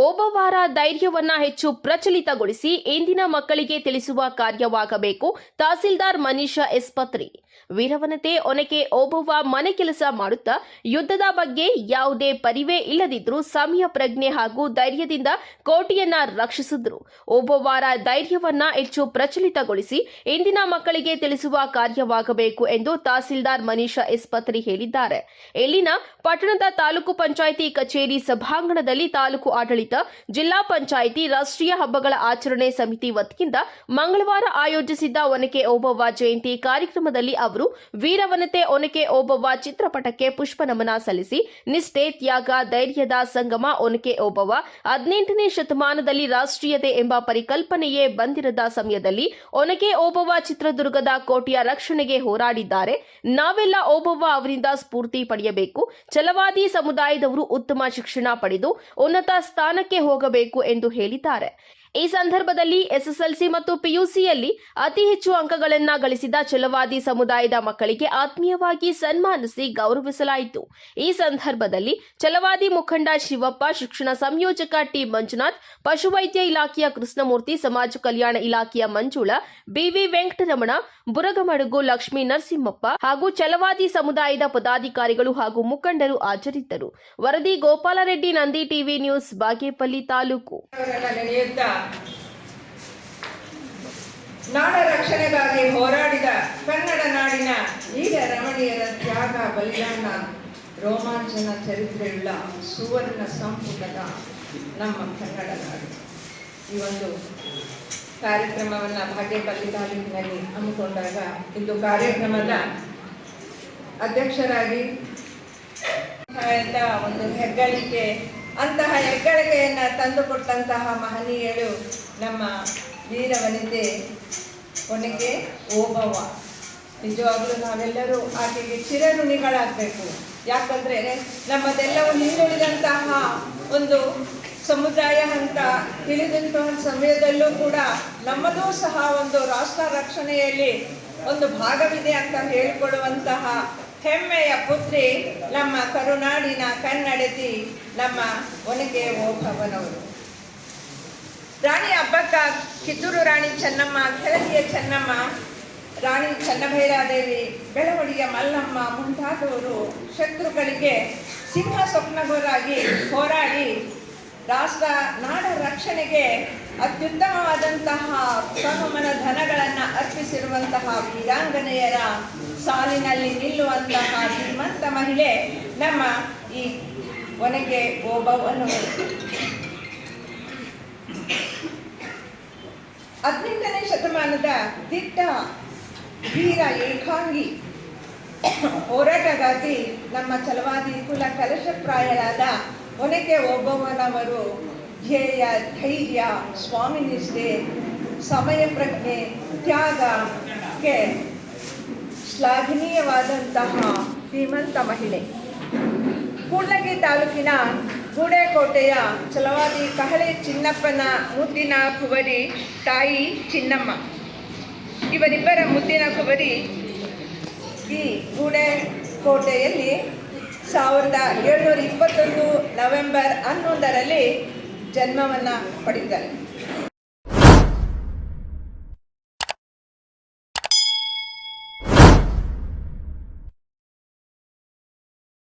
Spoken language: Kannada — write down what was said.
ಓಬವ್ವಾರ ಧೈರ್ಯವನ್ನ ಹೆಚ್ಚು ಪ್ರಚಲಿತಗೊಳಿಸಿ ಇಂದಿನ ಮಕ್ಕಳಿಗೆ ತಿಳಿಸುವ ಕಾರ್ಯವಾಗಬೇಕು. ತಹಸೀಲ್ದಾರ್ ಮನೀಷಾ ಎಸ್ಪತ್ರಿ. ವೀರವನತೆ ಒನಕೆ ಓಬವ್ವ ಮನೆ ಕೆಲಸ ಮಾಡುತ್ತಾ, ಯುದ್ಧದ ಬಗ್ಗೆ ಯಾವುದೇ ಪರಿವೇ ಇಲ್ಲದಿದ್ರೂ ಸಮಯ, ಪ್ರಜ್ಞೆ ಹಾಗೂ ಧೈರ್ಯದಿಂದ ಕೋಟೆಯನ್ನ ರಕ್ಷಿಸಿದ್ರು. ಓಬವ್ವಾರ ಧೈರ್ಯವನ್ನ ಹೆಚ್ಚು ಪ್ರಚಲಿತಗೊಳಿಸಿ ಇಂದಿನ ಮಕ್ಕಳಿಗೆ ತಿಳಿಸುವ ಕಾರ್ಯವಾಗಬೇಕು ಎಂದು ತಹಸೀಲ್ದಾರ್ ಮನೀಷಾ ಎಸ್ಪತ್ರಿ ಹೇಳಿದ್ದಾರೆ. ಇಲ್ಲಿನ ಪಟ್ಟಣದ ತಾಲೂಕು ಪಂಚಾಯಿತಿ ಕಚೇರಿ ಸಭಾಂಗಣದಲ್ಲಿ ತಾಲೂಕು ಆಡಳಿತ ಜಿಲ್ಲಾ ಪಂಚಾಯಿತಿ ರಾಷ್ಟ್ರೀಯ ಹಬ್ಬಗಳ ಆಚರಣೆ ಸಮಿತಿ ವತಿಯಿಂದ ಮಂಗಳವಾರ ಆಯೋಜಿಸಿದ್ದ ಒನಕೆ ಓಬವ್ವ ಜಯಂತಿ ಕಾರ್ಯಕ್ರಮದಲ್ಲಿ ಅವರು ವೀರವನತೆ ಒನಕೆ ಓಬವ್ವ ಚಿತ್ರಪಟಕ್ಕೆ ಪುಷ್ಪ ನಮನ ಸಲ್ಲಿಸಿ, ನಿಷ್ಠೆ, ತ್ಯಾಗ, ಧೈರ್ಯದ ಸಂಗಮ ಒನಕೆ ಓಬವ್ವ ಹದಿನೆಂಟನೇ ಶತಮಾನದಲ್ಲಿ ರಾಷ್ಟ್ರೀಯತೆ ಎಂಬ ಪರಿಕಲ್ಪನೆಯೇ ಬಂದಿರದ ಸಮಯದಲ್ಲಿ ಒನಕೆ ಓಬವ್ವ ಚಿತ್ರದುರ್ಗದ ಕೋಟೆಯ ರಕ್ಷಣೆಗೆ ಹೋರಾಡಿದ್ದಾರೆ. ನಾವೆಲ್ಲ ಓಬವ್ವ ಅವರಿಂದ ಸ್ಫೂರ್ತಿ ಪಡೆಯಬೇಕು. ಛಲವಾದಿ ಸಮುದಾಯದವರು ಉತ್ತಮ ಶಿಕ್ಷಣ ಪಡೆದು, ಉನ್ನತ ಸ್ಥಾನಕ್ಕೆ ಹೋಗಬೇಕು ಎಂದು ಹೇಳಿದ್ದಾರೆ. ಈ ಸಂದರ್ಭದಲ್ಲಿ ಎಸ್ಎಸ್ಎಲ್ಸಿ ಮತ್ತು ಪಿಯುಸಿಯಲ್ಲಿ ಅತಿ ಹೆಚ್ಚು ಅಂಕಗಳನ್ನು ಗಳಿಸಿದ ಛಲವಾದಿ ಸಮುದಾಯದ ಮಕ್ಕಳಿಗೆ ಆತ್ಮೀಯವಾಗಿ ಸನ್ಮಾನಿಸಿ ಗೌರವಿಸಲಾಯಿತು. ಈ ಸಂದರ್ಭದಲ್ಲಿ ಛಲವಾದಿ ಮುಖಂಡ ಶಿವಪ್ಪ, ಶಿಕ್ಷಣ ಸಂಯೋಜಕ ಟಿ. ಮಂಜುನಾಥ್, ಪಶುವೈದ್ಯ ಇಲಾಖೆಯ ಕೃಷ್ಣಮೂರ್ತಿ, ಸಮಾಜ ಕಲ್ಯಾಣ ಇಲಾಖೆಯ ಮಂಜುಳ, ಬಿವಿ ವೆಂಕಟರಮಣ, ಬುರಗಮಡುಗು ಲಕ್ಷ್ಮೀ ನರಸಿಂಹಪ್ಪ ಹಾಗೂ ಛಲವಾದಿ ಸಮುದಾಯದ ಪದಾಧಿಕಾರಿಗಳು ಹಾಗೂ ಮುಖಂಡರು ಹಾಜರಿದ್ದರು. ವರದಿ ಗೋಪಾಲರೆಡ್ಡಿ, ನಂದಿ ಟಿವಿ ನ್ಯೂಸ್ ಬಾಗೇಪಲ್ಲಿ ತಾಲೂಕು. ನಾಡ ರಕ್ಷಣೆಗಾಗಿ ಹೋರಾಡಿದ ಕನ್ನಡ ನಾಡಿನ ಈಗ ರಮಣೀಯರ ತ್ಯಾಗ, ಬಲಿದಾನ, ರೋಮಾಂಚನ ಚರಿತ್ರೆಯುಳ್ಳ ಸುವರ್ಣ ಸಂಪುಟದ ನಮ್ಮ ಕನ್ನಡ ನಾಡು. ಈ ಒಂದು ಕಾರ್ಯಕ್ರಮವನ್ನು ಭಾಗ್ಯಪಲ್ಲಿ ತಾಲೂಕಿನಲ್ಲಿ ಹಮ್ಮಿಕೊಂಡಾಗ ಇಂದು ಕಾರ್ಯಕ್ರಮದ ಅಧ್ಯಕ್ಷರಾಗಿ ಒಂದು ಹೆಗ್ಗಳಿಕೆ ಅಂತಹ ಹೆಗ್ಗಳಿಕೆಯನ್ನು ತಂದುಕೊಟ್ಟಂತಹ ಮಹನೀಯರು ನಮ್ಮ ವೀರ ವನಿತೆ ಕೊನೆಗೆ ಓಬವ್ವ. ನಿಜವಾಗ್ಲೂ ನಾವೆಲ್ಲರೂ ಆಕೆಗೆ ಚಿರಋಣಿಗಳಾಗಬೇಕು. ಯಾಕಂದರೆ ನಮ್ಮದೆಲ್ಲವೂ ಹಿಂದುಳಿದಂತಹ ಒಂದು ಸಮುದಾಯ ಅಂತ ತಿಳಿದಂತಹ ಸಮಯದಲ್ಲೂ ಕೂಡ ನಮ್ಮದೂ ಸಹ ಒಂದು ರಾಷ್ಟ್ರ ರಕ್ಷಣೆಯಲ್ಲಿ ಒಂದು ಭಾಗವಿದೆ ಅಂತ ಹೇಳಿಕೊಡುವಂತಹ ಹೆಮ್ಮೆಯ ಪುತ್ರಿ, ನಮ್ಮ ಕರುನಾಡಿನ ಕನ್ನಡತಿ, ನಮ್ಮ ಒನಗೆ ಓಭವನವರು ರಾಣಿ ಹಬ್ಬಕ್ಕ ಕಿತ್ತೂರು ರಾಣಿ ಚೆನ್ನಮ್ಮ ಕೆಳದಿಯ ಚೆನ್ನಮ್ಮ, ರಾಣಿ ಚನ್ನಭೈರಾದೇವಿ ಬೆಳವಡಿಯ ಮಲ್ಲಮ್ಮ ಮುಂತಾದವರು ಶತ್ರುಗಳಿಗೆ ಸಿಂಹ ಸ್ವಪ್ನಗೋರಾಗಿ ಹೋರಾಡಿ ರಾಷ್ಟ್ರ ನಾಡ ರಕ್ಷಣೆಗೆ ಅತ್ಯುತ್ತಮವಾದಂತಹ ಸಹಮನ ಧನಗಳನ್ನು ಅರ್ಪಿಸಿರುವಂತಹ ವೀರಾಂಗನೆಯರ ಸಾಲಿನಲ್ಲಿ ನಿಲ್ಲುವಂತಹ ಶ್ರೀಮಂತ ಮಹಿಳೆ ನಮ್ಮ ಈ ಒನಗೆ ಓಬವ್ವನವರು ಹದಿನೆಂಟನೇ ಶತಮಾನದ ದಿಟ್ಟ ವೀರ ಏಕಾಂಗಿ ಹೋರಾಟಗಾರ್ತಿ, ನಮ್ಮ ಛಲವಾದಿ ಕುಲ ಕಲಶಪ್ರಾಯರಾದ ಒನಕೆ ಓಬವ್ವನವರು ಧ್ಯೇಯ, ಧೈರ್ಯ, ಸ್ವಾಮಿ ನಿಷ್ಠೆ, ಸಮಯ ಪ್ರಜ್ಞೆ ತ್ಯಾಗಕ್ಕೆ ಶ್ಲಾಘನೀಯವಾದಂತಹ ಶ್ರೀಮಂತ ಮಹಿಳೆ. ಕೂಡ್ಲಗಿ ತಾಲೂಕಿನ ಗೂಡೆಕೋಟೆಯ ಚಲವಾದಿ ಕಹಳೆ ಚಿನ್ನಪ್ಪನ ಮುದ್ದಿನ ಕುವರಿ ತಾಯಿ ಚಿನ್ನಮ್ಮ. ಇವರಿಬ್ಬರ ಮುದ್ದಿನ ಕುವರಿ ಈ ಗೂಡೆಕೋಟೆಯಲ್ಲಿ ಸಾವಿರದ ಏಳ್ನೂರ ಇಪ್ಪತ್ತೊಂದು ನವೆಂಬರ್ ಹನ್ನೊಂದರಲ್ಲಿ ಜನ್ಮವನ್ನು ಪಡೆದಿದ್ದಾರೆ.